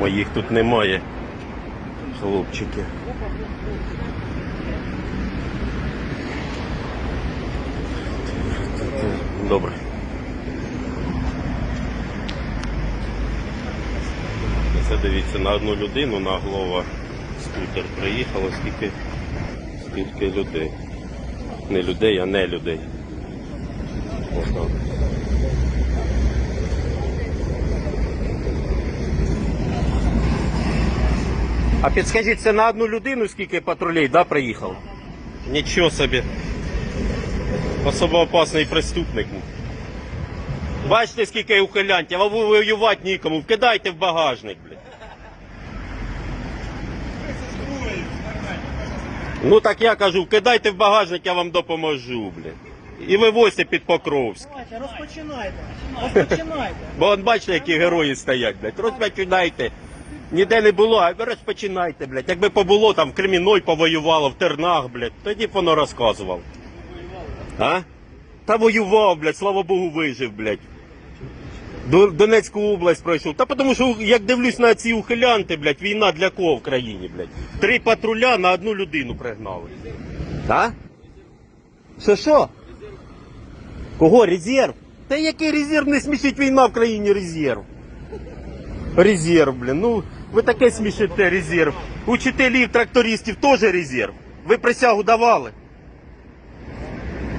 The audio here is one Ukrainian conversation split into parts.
Моїх тут немає. Хлопчики. Добре. Це дивіться на одну людину, на голова скутер приїхало, скільки, скільки людей. Не людей, а не людей. Отак. А підскажіть, це на одну людину скільки патрулей, да, приїхало? Нічого собі. Особо опасний преступник. Бачите, скільки ухилянтів, а ви воювати нікому. Вкидайте в багажник, блядь. Ну так я кажу, вкидайте в багажник, я вам допоможу, блядь. І вивозьте під Покровськ. Давайте, розпочинайте. Розпочинайте. Бо от бачите, які герої стоять, блядь. Розпочинайте. Ніде не було, а ви розпочинайте, блядь. Якби побуло там в Креміной повоювало, в Тернах, блядь, тоді б воно розказував. А? Та воював, блядь, слава Богу, вижив, блядь. Донецьку область пройшов. Та тому що, як дивлюсь на ці ухилянти, блядь, війна для кого в країні, блядь? Три патруля на одну людину пригнали. А? Що що? Кого? Резерв? Та який резерв не смішить війна в країні резерв? Резерв, блін. Ну, ви таке смішите резерв. Учителів, трактористів теж резерв. Ви присягу давали?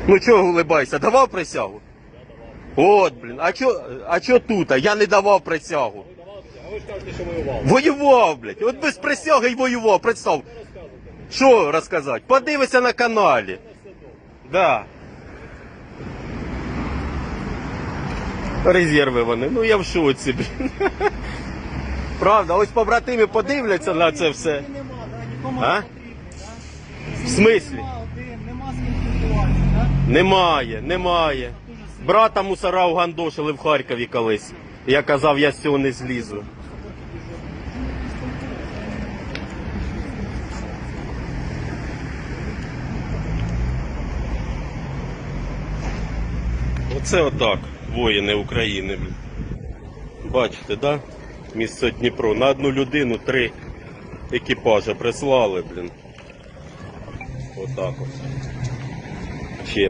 Ну чого улибайся? Давав присягу? От, блін. А чо, а чо тут? Я не давав присягу. А ви ж що воював. Воював, блядь. От без присяги й воював. Представ. Що розказати? Подивися на каналі. Да. Резерви вони. Ну я в шоці, блін. Правда, ось побратими подивляться на це все. А? В смислі? Немає, немає. Брата мусора угандошили в Харкові колись. Я казав, я з цього не злізу. Оце отак, воїни України. Бачите, да? місто Дніпро. На одну людину три екіпажа прислали, блін. Отак от. Ще.